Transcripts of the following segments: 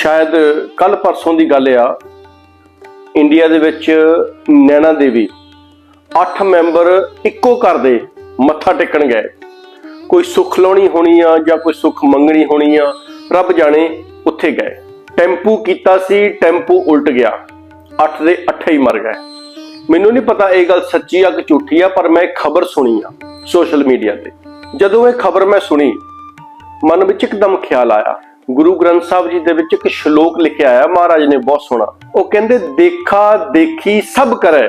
ਸ਼ਾਇਦ ਕੱਲ ਪਰਸੋਂ ਦੀ ਗੱਲ ਆ, ਇੰਡੀਆ ਦੇ ਵਿੱਚ ਨੈਣਾ ਦੇਵੀ 8 ਮੈਂਬਰ ਇੱਕੋ ਘਰ ਦੇ ਮੱਥਾ ਟੇਕਣ ਗਏ। ਕੋਈ ਸੁੱਖ ਲਾਉਣੀ ਹੋਣੀ ਆ ਜਾਂ ਕੋਈ ਸੁੱਖ ਮੰਗਣੀ ਹੋਣੀ ਆ, ਰੱਬ ਜਾਣੇ ਉੱਥੇ ਗਏ। ਟੈਂਪੂ ਕੀਤਾ ਸੀ, ਟੈਂਪੂ ਉਲਟ ਗਿਆ। 8 ਦੇ 8 ਹੀ ਮਰ ਗਏ। ਮੈਨੂੰ ਨਹੀਂ ਪਤਾ ਇਹ ਗੱਲ ਸੱਚੀ ਆ ਕਿ ਝੂਠੀ ਆ, ਪਰ ਮੈਂ ਖਬਰ ਸੁਣੀ ਆ ਸੋਸ਼ਲ ਮੀਡੀਆ ਤੇ। ਜਦੋਂ ਇਹ ਖਬਰ ਮੈਂ ਸੁਣੀ, ਮਨ ਵਿੱਚ ਇੱਕਦਮ ਖਿਆਲ ਆਇਆ ਗੁਰੂ ਗ੍ਰੰਥ ਸਾਹਿਬ ਜੀ ਦੇ ਵਿੱਚ ਇੱਕ ਸ਼ਲੋਕ ਲਿਖਿਆ ਆ ਮਹਾਰਾਜ ਨੇ ਬਹੁਤ ਸੋਹਣਾ। ਉਹ ਕਹਿੰਦੇ, ਦੇਖਾ, ਦੇਖੀ, ਸਭ ਕਰੇ,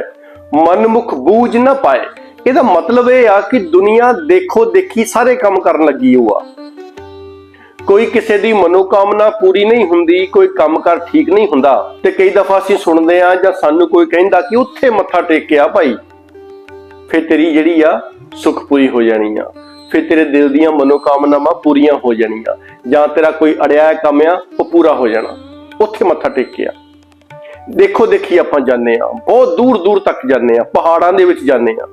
ਮਨਮੁਖ ਬੂਝ ਨਾ ਪਾਏ। ਇਹਦਾ ਮਤਲਬ ਇਹ ਆ ਕਿ ਦੁਨੀਆ ਦੇਖੋ, ਦੇਖੀ, ਸਾਰੇ ਕੰਮ ਕਰਨ ਲੱਗੀ ਹੋਆ ਕੋਈ ਕਿਸੇ ਦੀ ਮਨੋਕਾਮਨਾ ਪੂਰੀ ਨਹੀਂ ਹੁੰਦੀ, ਕੋਈ ਕੰਮਕਾਰ ਠੀਕ ਨਹੀਂ ਹੁੰਦਾ ਤੇ ਕਈ ਦਫਾ ਅਸੀਂ ਸੁਣਦੇ ਆ ਜਾਂ ਸਾਨੂੰ ਕੋਈ ਕਹਿੰਦਾ ਕਿ ਉੱਥੇ ਮੱਥਾ ਟੇਕਿਆ ਭਾਈ, ਫਿਰ ਤੇਰੀ ਜਿਹੜੀ ਆ ਸੁਖ ਪੂਰੀ ਹੋ ਜਾਣੀ ਆ। ਫਿਰ ਤੇਰੇ ਦਿਲ ਦੀਆਂ ਮਨੋਕਾਮਨਾਵਾਂ ਪੂਰੀਆਂ ਹੋ ਜਾਣੀਆਂ। ਜਾਂ ਤੇਰਾ ਕੋਈ ਅੜਿਆ ਕੰਮ ਆ, ਉਹ ਪੂਰਾ ਹੋ ਜਾਣਾ। ਉੱਥੇ ਮੱਥਾ ਟੇਕਿਆ। ਦੇਖੋ, ਦੇਖੀ ਆਪਾਂ ਜਾਂਦੇ ਆ ਬਹੁਤ ਦੂਰ ਦੂਰ ਤੱਕ ਜਾਂਦੇ ਆ ਪਹਾੜਾਂ ਦੇ ਵਿੱਚ ਜਾਂਦੇ ਆ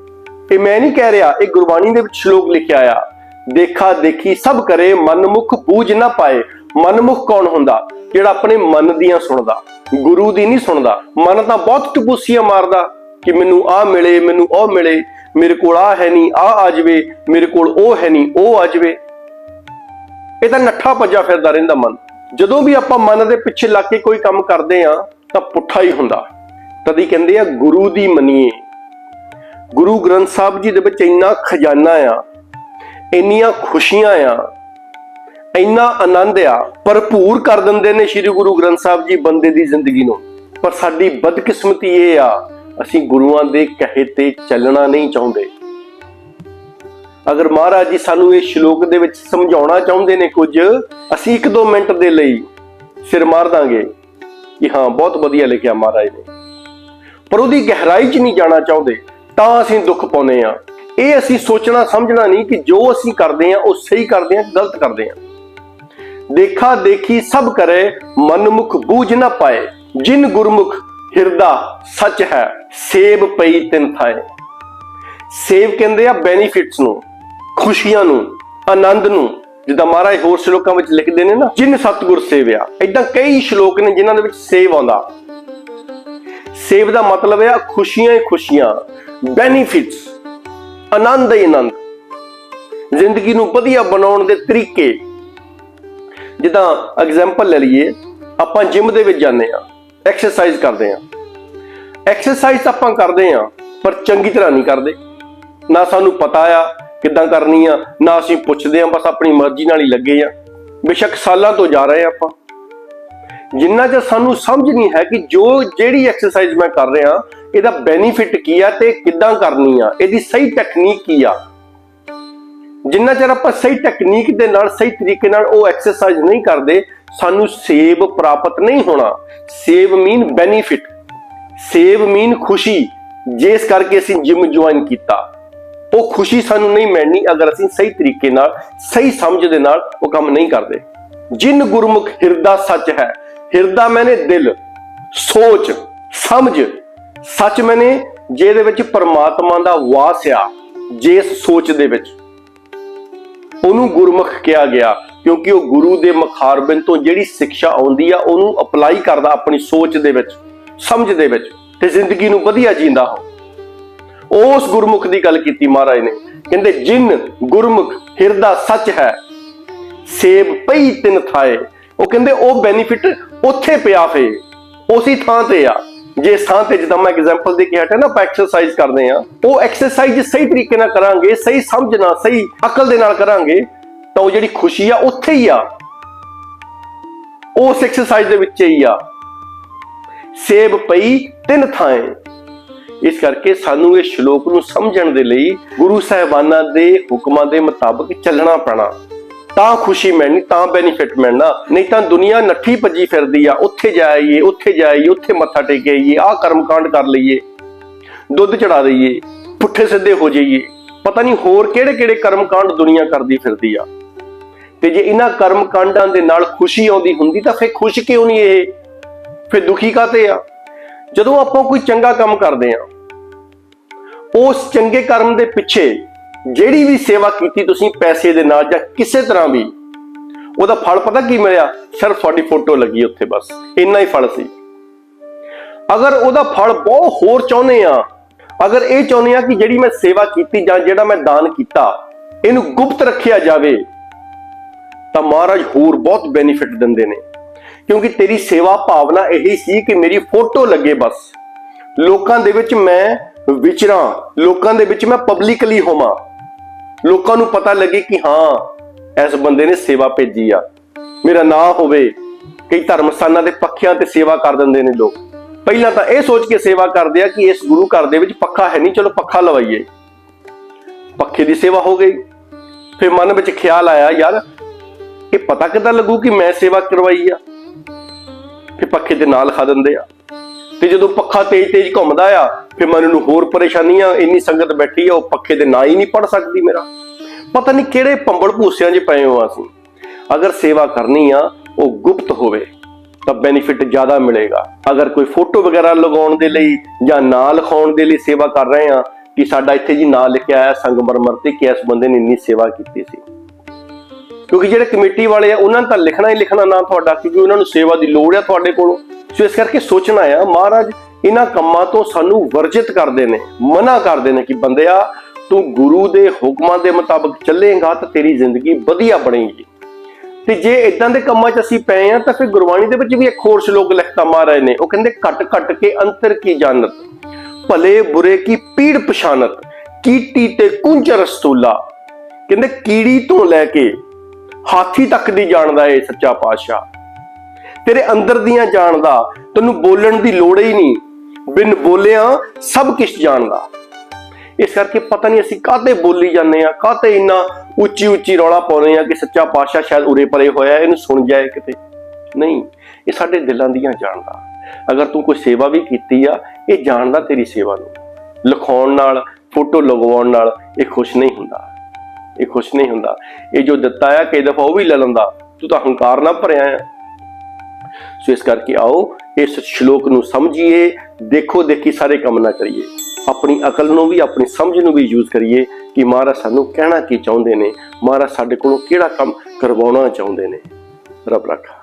ਇਹ ਮੈਂ ਨਹੀਂ ਕਹਿ ਰਿਹਾ, ਇਹ ਗੁਰਬਾਣੀ ਦੇ ਵਿੱਚ ਸ਼ਲੋਕ ਲਿਖਿਆ ਆ। ਦੇਖਾ, ਦੇਖੀ, ਸਭ ਕਰੇ, ਮਨਮੁਖ ਬੂਝ ਨਾ ਪਾਏ। ਮਨਮੁਖ ਕੌਣ ਹੁੰਦਾ? ਜਿਹੜਾ ਆਪਣੇ ਮਨ ਦੀਆਂ ਸੁਣਦਾ। ਗੁਰੂ ਦੀ ਨਹੀਂ ਸੁਣਦਾ। ਮਨ ਤਾਂ ਬਹੁਤ ਟਪੂਸੀਆਂ ਮਾਰਦਾ ਕਿ ਮੈਨੂੰ ਆ ਮਿਲੇ, ਮੈਨੂੰ ਉਹ ਮਿਲੇ। ਮੇਰੇ ਕੋਲ ਆ ਹੈ ਨਹੀਂ, ਆ ਆ ਜਵੇ, ਮੇਰੇ ਕੋਲ ਉਹ ਹੈ ਨਹੀਂ, ਉਹ ਆ ਜਵੇ। ਇਹ ਤਾਂ ਨੱਠਾ ਭੱਜਾ ਫਿਰਦਾ ਰਹਿੰਦਾ ਮਨ। ਜਦੋਂ ਵੀ ਆਪਾਂ ਮਨ ਦੇ ਪਿੱਛੇ ਲੱਗ ਕੇ ਕੋਈ ਕੰਮ ਕਰਦੇ ਆ ਤਾਂ ਪੁੱਠਾ ਹੀ ਹੁੰਦਾ। ਤਦੀ ਕਹਿੰਦੇ ਆ, ਗੁਰੂ ਦੀ ਮੰਨੀਏ। ਗੁਰੂ ਗ੍ਰੰਥ ਸਾਹਿਬ ਜੀ ਦੇ ਵਿੱਚ ਇੰਨਾ ਖਜ਼ਾਨਾ ਆ, ਇੰਨੀਆਂ ਖੁਸ਼ੀਆਂ ਆ, ਇੰਨਾ ਆਨੰਦ ਆ, ਭਰਪੂਰ ਕਰ ਦਿੰਦੇ ਨੇ ਸ੍ਰੀ ਗੁਰੂ ਗ੍ਰੰਥ ਸਾਹਿਬ ਜੀ ਬੰਦੇ ਦੀ ਜ਼ਿੰਦਗੀ ਨੂੰ। ਪਰ ਸਾਡੀ ਬਦਕਿਸਮਤੀ ਇਹ ਆ ਅਸੀਂ ਗੁਰੂਆਂ ਦੇ ਕਹੇ ਤੇ ਚੱਲਣਾ ਨਹੀਂ ਚਾਹੁੰਦੇ। ਅਗਰ ਮਹਾਰਾਜ ਜੀ ਸਾਨੂੰ ਇਹ ਸ਼ਲੋਕ ਦੇ ਵਿੱਚ ਸਮਝਾਉਣਾ ਚਾਹੁੰਦੇ ਨੇ ਕੁਝ, ਅਸੀਂ ਇੱਕ ਦੋ ਮਿੰਟ ਦੇ ਲਈ ਸਿਰ ਮਾਰ ਦਾਂਗੇ। ਕਿ ਹਾਂ, ਬਹੁਤ ਵਧੀਆ ਲਿਖਿਆ ਮਹਾਰਾਜ ਨੇ। ਪਰ ਉਹਦੀ ਗਹਿਰਾਈ 'ਚ ਨਹੀਂ ਜਾਣਾ ਚਾਹੁੰਦੇ, ਤਾਂ ਅਸੀਂ ਦੁੱਖ ਪਾਉਨੇ ਆ ਇਹ ਅਸੀਂ ਸੋਚਣਾ, ਸਮਝਣਾ ਨਹੀਂ ਕਿ ਜੋ ਅਸੀਂ ਕਰਦੇ ਆ ਉਹ ਸਹੀ ਕਰਦੇ ਆ ਗਲਤ ਕਰਦੇ ਆ ਦੇਖਾ, ਦੇਖੀ, ਸਭ ਕਰੇ, ਮਨਮੁਖ ਬੂਝ ਨਾ ਪਾਏ। ਜਿਨ ਗੁਰਮੁਖ ਹਿਰਦਾ ਸੱਚ ਹੈ। ਸੇਬ ਪਈ ਤਿੰਨ ਥਾਏ। ਸੇਬ ਕਹਿੰਦੇ ਆ ਬੈਨੀਫਿਟਸ ਨੂੰ, ਖੁਸ਼ੀਆਂ ਨੂੰ, ਆਨੰਦ ਨੂੰ, ਜਿੱਦਾਂ ਮਹਾਰਾਜ ਹੋਰ ਸ਼ਲੋਕਾਂ ਵਿੱਚ ਲਿਖਦੇ ਨੇ ਨਾ, ਜਿਨ ਸਤਗੁਰ ਸੇਵਿਆ। ਇਦਾਂ ਕਈ ਸ਼ਲੋਕ ਨੇ ਜਿਨ੍ਹਾਂ ਦੇ ਵਿੱਚ ਸੇਵ ਆਉਂਦਾ। ਸੇਵ ਦਾ ਮਤਲਬ ਹੈ ਖੁਸ਼ੀਆਂ ਹੀ ਖੁਸ਼ੀਆਂ ਬੈਨੀਫਿਟਸ ਆਨੰਦ ਹੀ ਆਨੰਦ। ਜ਼ਿੰਦਗੀ ਨੂੰ ਵਧੀਆ ਬਣਾਉਣ ਦੇ ਤਰੀਕੇ। ਜਿੱਦਾਂ ਐਗਜ਼ਾਮਪਲ ਲੈ ਲਈਏ, ਆਪਾਂ ਜਿਮ ਦੇ ਵਿੱਚ ਜਾਂਦੇ ਆ ਐਕਸਰਸਾਈਜ਼ ਕਰਦੇ ਆ ਐਕਸਰਸਾਈਜ਼ ਆਪਾਂ ਕਰਦੇ ਆ ਪਰ ਚੰਗੀ ਤਰ੍ਹਾਂ ਨਹੀਂ ਕਰਦੇ। ਨਾ ਸਾਨੂੰ ਪਤਾ ਆ ਕਿੱਦਾਂ ਕਰਨੀ ਆ, ਨਾ ਅਸੀਂ ਪੁੱਛਦੇ ਆ ਬਸ ਆਪਣੀ ਮਰਜ਼ੀ ਨਾਲ ਹੀ ਲੱਗੇ ਆ। ਬੇਸ਼ੱਕ ਸਾਲਾਂ ਤੋਂ ਜਾ ਰਹੇ ਆ ਆਪਾਂ। ਜਿੰਨਾ ਚਿਰ ਸਾਨੂੰ ਸਮਝ ਨਹੀਂ ਹੈ ਕਿ ਜੋ ਜਿਹੜੀ ਐਕਸਰਸਾਈਜ਼ ਮੈਂ ਕਰ ਰਿਹਾ, ਇਹਦਾ ਬੈਨੀਫਿਟ ਕੀ ਆ ਤੇ ਕਿੱਦਾਂ ਕਰਨੀ ਆ, ਇਹਦੀ ਸਹੀ ਟੈਕਨੀਕ ਕੀ ਆ। ਜਿੰਨਾ ਚਿਰ ਆਪਾਂ ਸਹੀ ਟੈਕਨੀਕ ਦੇ ਨਾਲ, ਸਹੀ ਤਰੀਕੇ ਨਾਲ ਉਹ ਐਕਸਰਸਾਈਜ਼ ਨਹੀਂ ਕਰਦੇ, ਸਾਨੂੰ ਸੇਬ ਪ੍ਰਾਪਤ ਨਹੀਂ ਹੋਣਾ। ਸੇਬ ਮੀਨ ਬੈਨੀਫਿਟ ਸੇਵ ਮੀਨ ਖੁਸ਼ੀ, ਜਿਸ ਕਰਕੇ ਅਸੀਂ ਜਿਮ ਜੁਆਇਨ ਕੀਤਾ। ਉਹ ਖੁਸ਼ੀ ਸਾਨੂੰ ਨਹੀਂ ਮਿਲਣੀ ਅਗਰ ਅਸੀਂ ਸਹੀ ਤਰੀਕੇ ਨਾਲ, ਸਹੀ ਸਮਝ ਦੇ ਨਾਲ ਉਹ ਕੰਮ ਨਹੀਂ ਕਰਦੇ। ਜਿਨ ਗੁਰਮੁਖ ਹਿਰਦਾ ਸੱਚ ਹੈ, ਹਿਰਦਾ ਮੈਨੇ ਦਿਲ, ਸੋਚ, ਸਮਝ। ਸੱਚ ਮੈਨੇ ਜਿਹਦੇ ਵਿੱਚ ਪਰਮਾਤਮਾ ਦਾ ਵਾਸ ਆ, ਜਿਸ ਸੋਚ ਦੇ ਵਿੱਚ। ਉਹਨੂੰ ਗੁਰਮੁਖ ਕਿਹਾ ਗਿਆ, ਕਿਉਂਕਿ ਉਹ ਗੁਰੂ ਦੇ ਮਖਾਰਬਿੰਦ ਤੋਂ ਜਿਹੜੀ ਸਿੱਖਿਆ ਆਉਂਦੀ ਆ, ਉਹਨੂੰ ਅਪਲਾਈ ਕਰਦਾ ਆਪਣੀ ਸੋਚ ਦੇ ਵਿੱਚ। ਸਮਝ ਦੇ ਵਿੱਚ ਤੇ ਜ਼ਿੰਦਗੀ ਨੂੰ ਵਧੀਆ ਜੀਂਦਾ ਹੋ। ਉਸ ਗੁਰਮੁਖ ਦੀ ਗੱਲ ਕੀਤੀ ਮਹਾਰਾਜ ਨੇ। ਕਹਿੰਦੇ, ਜਿਨ ਗੁਰਮੁਖ ਹਿਰਦਾ ਸੱਚ ਹੈ, ਸੇਬ ਪਈ ਤਿੰਨ ਥਾਏ। ਉਹ ਕਹਿੰਦੇ, ਉਹ ਬੈਨੀਫਿਟ ਉੱਥੇ ਪਿਆ ਫੇ, ਉਸੇ ਥਾਂ ਤੇ ਆ। ਜੇ ਥਾਂ ਤੇ ਜਿੱਦਾਂ ਮੈਂ ਐਗਜ਼ਾਮਪਲ ਦੇ ਕੇ ਹਟਿਆ ਨਾ, ਆਪਾਂ ਐਕਸਰਸਾਈਜ਼ ਕਰਦੇ ਆ ਉਹ ਐਕਸਰਸਾਈਜ਼ ਸਹੀ ਤਰੀਕੇ ਨਾਲ ਕਰਾਂਗੇ, ਸਹੀ ਸਮਝ ਨਾਲ, ਸਹੀ ਅਕਲ ਦੇ ਨਾਲ ਕਰਾਂਗੇ, ਤਾਂ ਉਹ ਜਿਹੜੀ ਖੁਸ਼ੀ ਆ, ਉੱਥੇ ਹੀ ਆ। ਉਸ ਐਕਸਰਸਾਈਜ਼ ਦੇ ਵਿੱਚ ਹੀ ਆ। ਸੇਬ ਪਈ ਤਿੰਨ ਥਾਏ। ਇਸ ਕਰਕੇ ਸਾਨੂੰ ਇਹ ਸ਼ਲੋਕ ਨੂੰ ਸਮਝਣ ਦੇ ਲਈ ਗੁਰੂ ਸਾਹਿਬਾਨਾਂ ਦੇ ਹੁਕਮਾਂ ਦੇ ਮੁਤਾਬਕ ਚੱਲਣਾ ਪੈਣਾ। ਤਾਂ ਖੁਸ਼ੀ ਮਿਲਣੀ, ਤਾਂ ਬੈਨੀਫਿਟ ਮਿਲਣਾ। ਨਹੀਂ ਤਾਂ ਦੁਨੀਆ ਨੱਠੀ ਭੱਜੀ ਫਿਰਦੀ ਆ, ਉੱਥੇ ਜਾਈਏ ਉੱਥੇ ਜਾਈਏ, ਉੱਥੇ ਮੱਥਾ ਟੇਕ ਆਈਏ ਆਹ ਕਰਮਕਾਂਡ ਕਰ ਲਈਏ, ਦੁੱਧ ਚੜਾ ਦਈਏ, ਪੁੱਠੇ ਸਿੱਧੇ ਹੋ ਜਾਈਏ। ਪਤਾ ਨਹੀਂ ਹੋਰ ਕਿਹੜੇ ਕਿਹੜੇ ਕਰਮਕਾਂਡ ਦੁਨੀਆ ਕਰਦੀ ਫਿਰਦੀ ਆ। ਤੇ ਜੇ ਇਹਨਾਂ ਕਰਮਕਾਂਡਾਂ ਦੇ ਨਾਲ ਖੁਸ਼ੀ ਆਉਂਦੀ ਹੁੰਦੀ ਤਾਂ ਫੇਰ ਖੁਸ਼ ਕਿਉਂ ਨਹੀਂ ਇਹ? ਫਿਰ ਦੁਖੀ ਕਾਤੇ ਆ? ਜਦੋਂ ਆਪਾਂ ਕੋਈ ਚੰਗਾ ਕੰਮ ਕਰਦੇ ਆ ਉਸ ਚੰਗੇ ਕਰਮ ਦੇ ਪਿੱਛੇ ਜਿਹੜੀ ਵੀ ਸੇਵਾ ਕੀਤੀ ਤੁਸੀਂ ਪੈਸੇ ਦੇ ਨਾਲ ਜਾਂ ਕਿਸੇ ਤਰ੍ਹਾਂ ਵੀ, ਉਹਦਾ ਫਲ ਪਤਾ ਕੀ ਮਿਲਿਆ? ਸਿਰਫ ਤੁਹਾਡੀ ਫੋਟੋ ਲੱਗੀ ਉੱਥੇ ਬਸ, ਇੰਨਾ ਹੀ ਫਲ ਸੀ। ਅਗਰ ਉਹਦਾ ਫਲ ਬਹੁਤ ਹੋਰ ਚਾਹੁੰਦੇ ਆ ਅਗਰ ਇਹ ਚਾਹੁੰਦੇ ਆ ਕਿ ਜਿਹੜੀ ਮੈਂ ਸੇਵਾ ਕੀਤੀ ਜਾਂ ਜਿਹੜਾ ਮੈਂ ਦਾਨ ਕੀਤਾ, ਇਹਨੂੰ ਗੁਪਤ ਰੱਖਿਆ ਜਾਵੇ, ਤਾਂ ਮਹਾਰਾਜ ਹੋਰ ਬਹੁਤ ਬੈਨੀਫਿਟ ਦਿੰਦੇ ਨੇ। ਕਿਉਂਕਿ ਤੇਰੀ ਸੇਵਾ ਭਾਵਨਾ ਇਹੀ ਸੀ ਕਿ ਮੇਰੀ ਫੋਟੋ ਲੱਗੇ ਬਸ। ਲੋਕਾਂ ਦੇ ਵਿੱਚ ਮੈਂ ਵਿਚਰਾਂ, ਲੋਕਾਂ ਦੇ ਵਿੱਚ ਮੈਂ ਪਬਲਿਕਲੀ ਹੋਵਾਂ। ਲੋਕਾਂ ਨੂੰ ਪਤਾ ਲੱਗੇ ਕਿ ਹਾਂ, ਇਸ ਬੰਦੇ ਨੇ ਸੇਵਾ ਭੇਜੀ ਆ। ਮੇਰਾ ਨਾਂ ਹੋਵੇ, ਕਈ ਧਰਮ ਸਥਾਨਾਂ ਦੇ ਪੱਖਿਆਂ ਤੇ ਸੇਵਾ ਕਰ ਦਿੰਦੇ ਨੇ ਲੋਕ। ਪਹਿਲਾਂ ਤਾਂ ਇਹ ਸੋਚ ਕੇ ਸੇਵਾ ਕਰਦੇ ਆ ਕਿ ਇਸ ਗੁਰੂ ਘਰ ਦੇ ਵਿੱਚ ਪੱਖਾ ਹੈ ਨਹੀਂ, ਚਲੋ ਪੱਖਾ ਲਵਾਈਏ। ਪੱਖੇ ਦੀ ਸੇਵਾ ਹੋ ਗਈ। ਫਿਰ ਮਨ ਵਿੱਚ ਖਿਆਲ ਆਇਆ, ਯਾਰ ਇਹ ਪਤਾ ਕਿੱਦਾਂ ਲੱਗੂ ਕਿ ਮੈਂ ਸੇਵਾ ਕਰਵਾਈ ਆ? ਪੱਖੇ ਦੇ ਨਾਲ ਖਾ ਦਿੰਦੇ ਆ। ਤੇ ਜਦੋਂ ਪੱਖਾ ਤੇਜ਼ ਤੇਜ਼ ਘੁੰਮਦਾ ਆ, ਫਿਰ ਮਨ ਨੂੰ ਹੋਰ ਪਰੇਸ਼ਾਨੀਆਂ ਇੰਨੀ ਸੰਗਤ ਬੈਠੀ ਆ, ਉਹ ਪੱਖੇ ਦੇ ਨਾਂ ਹੀ ਨਹੀਂ ਪੜ ਸਕਦੀ ਮੇਰਾ। ਪਤਾ ਨਹੀਂ ਕਿਹੜੇ ਪੰਬਲ ਭੂਸਿਆਂ 'ਚ ਪਏ ਹੋ ਅਸੀਂ। ਅਗਰ ਸੇਵਾ ਕਰਨੀ ਆ, ਉਹ ਗੁਪਤ ਹੋਵੇ, ਤਾਂ ਬੈਨੀਫਿਟ ਜ਼ਿਆਦਾ ਮਿਲੇਗਾ। ਅਗਰ ਕੋਈ ਫੋਟੋ ਵਗੈਰਾ ਲਗਾਉਣ ਦੇ ਲਈ ਜਾਂ ਨਾਂ ਲਿਖਾਉਣ ਦੇ ਲਈ ਸੇਵਾ ਕਰ ਰਹੇ ਆ, ਕਿ ਸਾਡਾ ਇੱਥੇ ਜੀ ਨਾਂ ਲਿਖਿਆ ਆਇਆ ਸੰਗਮਰਮਰ ਤੇ ਕਿ ਇਸ ਬੰਦੇ ਨੇ ਇੰਨੀ ਸੇਵਾ ਕੀਤੀ ਸੀ। ਕਿਉਂਕਿ ਜਿਹੜੇ ਕਮੇਟੀ ਵਾਲੇ ਆ, ਉਹਨਾਂ ਨੇ ਤਾਂ ਲਿਖਣਾ ਹੀ ਲਿਖਣਾ ਨਾ ਤੁਹਾਡਾ, ਕਿਉਂਕਿ ਉਹਨਾਂ ਨੂੰ ਸੇਵਾ ਦੀ ਲੋੜ ਆ ਤੁਹਾਡੇ ਕੋਲੋਂ। ਸੋ ਇਸ ਕਰਕੇ ਸੋਚਣਾ ਆ, ਮਹਾਰਾਜ, ਇਹਨਾਂ ਕੰਮਾਂ ਤੋਂ ਸਾਨੂੰ ਵਰਜਿਤ ਕਰਦੇ ਨੇ, ਮਨਾ ਕਰਦੇ ਨੇ ਕਿ ਬੰਦਿਆ ਤੂੰ ਗੁਰੂ ਦੇ ਹੁਕਮਾਂ ਦੇ ਮੁਤਾਬਕ ਚੱਲੇਗਾ ਤਾਂ ਤੇਰੀ ਜ਼ਿੰਦਗੀ ਵਧੀਆ ਬਣੇਗੀ। ਤੇ ਜੇ ਇਦਾਂ ਦੇ ਕੰਮਾਂ 'ਚ ਅਸੀਂ ਪਏ ਆ, ਤਾਂ ਫਿਰ ਗੁਰਬਾਣੀ ਦੇ ਵਿੱਚ ਵੀ ਇੱਕ ਹੋਰ ਸ਼ਲੋਕ ਲਿਖਤਾ ਮਹਾਰਾਜ ਨੇ, ਉਹ ਕਹਿੰਦੇ, ਘਟ ਘਟ ਕੇ ਅੰਤਰ ਕੀ ਜਾਣਤ? ਭਲੇ ਬੁਰੇ ਕੀ ਪੀੜ ਪਛਾਨਤ ਕੀਟੀ ਤੇ ਕੁੰਜ ਰਸਤੂਲਾ। ਕਹਿੰਦੇ, ਕੀੜੀ ਤੋਂ ਲੈ ਕੇ ਹਾਥੀ ਤੱਕ ਦੀ ਜਾਣਦਾ ਏ ਸੱਚਾ ਪਾਤਸ਼ਾਹ। ਤੇਰੇ ਅੰਦਰ ਦੀਆਂ ਜਾਣਦਾ ਤੈਨੂੰ ਬੋਲਣ ਦੀ ਲੋੜ ਹੀ ਨਹੀਂ। ਬਿਨ ਬੋਲਿਆ ਸਭ ਕੁਝ ਜਾਣਦਾ। ਇਸ ਕਰਕੇ ਪਤਾ ਨਹੀਂ ਅਸੀਂ ਕਾਹਤੇ ਬੋਲੀ ਜਾਂਦੇ ਆ ਕਾਹਤੇ ਇੰਨਾ ਉੱਚੀ ਉੱਚੀ ਰੌਲਾ ਪਾਉਂਦੇ ਆ ਕਿ ਸੱਚਾ ਪਾਤਸ਼ਾਹ ਸ਼ਾਇਦ ਉਰੇ ਪਰੇ ਹੋਇਆ, ਇਹਨੂੰ ਸੁਣ ਜਾਏ ਕਿਤੇ। ਨਹੀਂ, ਇਹ ਸਾਡੇ ਦਿਲਾਂ ਦੀਆਂ ਜਾਣਦਾ ਅਗਰ ਤੂੰ ਕੋਈ ਸੇਵਾ ਵੀ ਕੀਤੀ ਆ, ਇਹ ਜਾਣਦਾ ਤੇਰੀ ਸੇਵਾ ਨੂੰ। ਲਿਖਾਉਣ ਨਾਲ, ਫੋਟੋ ਲਗਵਾਉਣ ਨਾਲ ਇਹ ਖੁਸ਼ ਨਹੀਂ ਹੁੰਦਾ। ਇਹ ਖੁਸ਼ ਨਹੀਂ ਹੁੰਦਾ। ਇਹ ਜੋ ਦਿੱਤਾ ਆ, ਕਈ ਦਫਾ ਉਹ ਵੀ ਲੈ ਲੈਂਦਾ। ਤੂੰ ਤਾਂ ਹੰਕਾਰ ਨਾਲ ਭਰਿਆ ਆ। ਸੋ ਇਸ ਕਰਕੇ ਆਓ, ਇਸ ਸ਼ਲੋਕ ਨੂੰ ਸਮਝੀਏ, ਦੇਖੋ ਦੇਖੀ ਸਾਰੇ ਕੰਮ ਨਾ ਕਰੀਏ। ਆਪਣੀ ਅਕਲ ਨੂੰ ਵੀ, ਆਪਣੀ ਸਮਝ ਨੂੰ ਵੀ ਯੂਜ਼ ਕਰੀਏ ਕਿ ਮਹਾਰਾਜ ਸਾਨੂੰ ਕਹਿਣਾ ਕੀ ਚਾਹੁੰਦੇ ਨੇ, ਮਹਾਰਾਜ ਸਾਡੇ ਕੋਲੋਂ ਕਿਹੜਾ ਕੰਮ ਕਰਵਾਉਣਾ ਚਾਹੁੰਦੇ ਨੇ। ਰੱਬ ਰੱਖਾ।